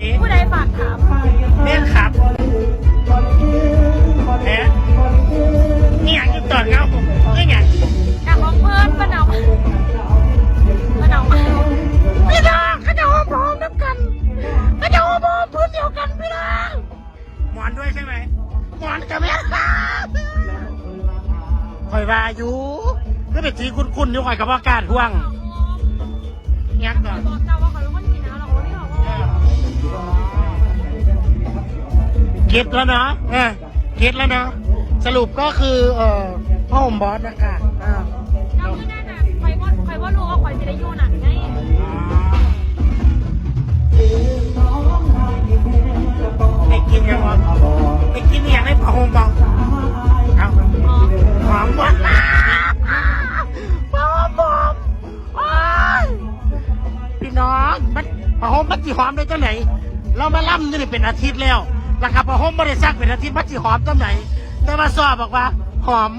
ครับเล่นครับแหมนี่อย่างอยู่ตอนเงาผมนี่อย่างจากของเพื่อนป้าเนาป้าเนามาพี่น้องเขาจะหอมหอมน้ำกันเขาจะหอมหอมพื้นเดียวกันพี่น้องหมอนด้วยใช่ไหมหมอนกับแม่คอยว่าอยู่ก็เป็นทีคุณคุณอยู่คอยกับว่าการห่วงยักก่อนบอกเจ้าว่าเขาเป็นคน เก็ตแล้วเนาะเออเก็ตแล้วเนาะสรุปก็คือ เอ่อพ่อผมบอสนะคะอ่าเจ้าคือแน่น่ะใครว่าใครว่ารู้ว่าใครจะได้อยู่หนักไงได้กินยังวะได้กินอย่างได้พ่อผมบอกเอาอ๋อหอมหวานพ่อผมบอกโอ้ยพี่น้องมันพ่อผมมันจีหอมได้จังไหนเรามาล่ำอยู่นี่เป็นอาทิตย์แล้ว ราคาพอห้องบร้ษัทเป็นอาทิตย์มาจีหอมต้นไหน แต่มาสอบบอกว่า หอม